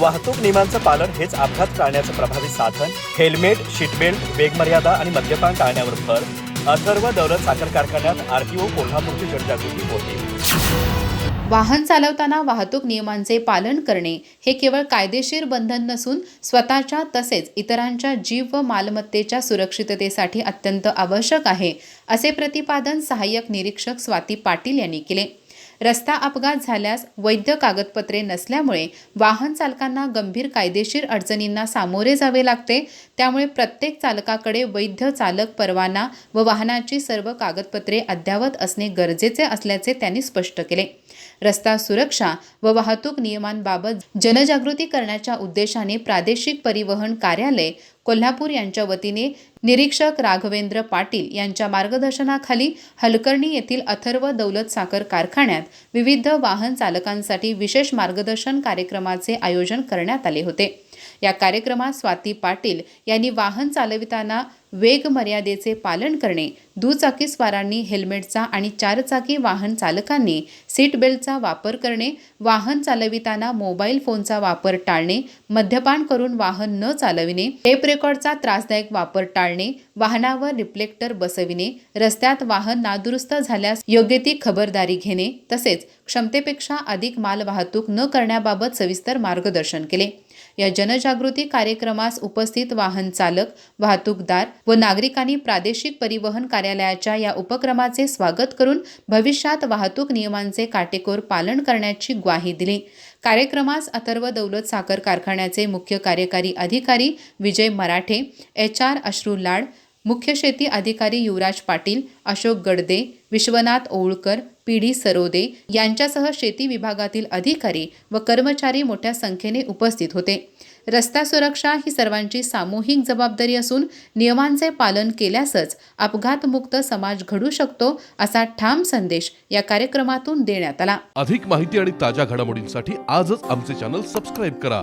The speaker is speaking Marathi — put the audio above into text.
वाहतूक नियमांचं पालन हेच अपघात टाळण्याचं प्रभावी साधन हेल्मेट शीटबेल्ट वेगमर्यादा आणि मद्यपान टाळण्यावर भर. अथर्व दौलत साखर कारखान्यात आरटीओ कोल्हापूरची जनजागृती होती. वाहन चालवताना वाहतूक नियमांचे पालन करणे हे केवळ कायदेशीर बंधन नसून स्वतःच्या तसेच इतरांच्या जीव व मालमत्तेच्या सुरक्षिततेसाठी अत्यंत आवश्यक आहे असे प्रतिपादन सहाय्यक निरीक्षक स्वाती पाटील यांनी केले. रस्ता अपघात झाल्यास वैध कागदपत्रे नसल्यामुळे वाहन चालकांना गंभीर कायदेशीर अडचणींना सामोरे जावे लागते. त्यामुळे प्रत्येक चालकाकडे वैध चालक परवाना व वाहनाची सर्व कागदपत्रे अद्ययावत असणे गरजेचे असल्याचे त्यांनी स्पष्ट केले. रस्ता सुरक्षा व वाहतूक नियमांबाबत जनजागृती करण्याच्या उद्देशाने प्रादेशिक परिवहन कार्यालय कोल्हापूर यांच्या वतीने निरीक्षक राघवेंद्र पाटील यांच्या मार्गदर्शनाखाली हलकर्णी येथील अथर्व दौलत साखर कारखान्यात विविध वाहन चालकांसाठी विशेष मार्गदर्शन कार्यक्रमाचे आयोजन करण्यात आले होते. या कार्यक्रमात स्वाती पाटील यांनी वाहन चालविताना वेग मर्यादेचे पालन करणे दुचाकीस्वारांनी हेल्मेटचा आणि चारचाकी वाहन चालकांनी सीट बेल्टचा वापर करणे वाहन चालविताना मोबाईल फोनचा वापर टाळणे मद्यपान करून वाहन न चालविणे टेप रेकॉर्डचा त्रासदायक वापर टाळणे वाहनावर रिफ्लेक्टर बसविणे रस्त्यात वाहन नादुरुस्त झाल्यास योग्य ती खबरदारी घेणे तसेच क्षमतेपेक्षा अधिक माल वाहतूक न करण्याबाबत सविस्तर मार्गदर्शन केले. या जनजागृती कार्यक्रमास उपस्थित वाहन चालक वाहतूकदार व नागरिकांनी प्रादेशिक परिवहन कार्यालयाच्या या उपक्रमाचे स्वागत करून भविष्यात वाहतूक नियमांचे काटेकोर पालन करण्याची ग्वाही दिली. कार्यक्रमास अथर्व दौलत साखर कारखान्याचे मुख्य कार्यकारी अधिकारी विजय मराठे एच आर अश्रू लाड मुख्य शेती अधिकारी युवराज पाटील अशोक गडदे विश्वनाथ ओळकर पी डी सरोदे यांच्यासह शेती विभागातील अधिकारी व कर्मचारी मोठ्या संख्येने उपस्थित होते. रस्ता सुरक्षा ही सर्वांची सामूहिक जबाबदारी असून नियमांचे पालन केल्यासच अपघातमुक्त समाज घडू शकतो असा ठाम संदेश या कार्यक्रमातून देण्यात आला. अधिक माहिती आणि ताज्या घडामोडींसाठी आजच आमचे चॅनल सबस्क्राईब करा.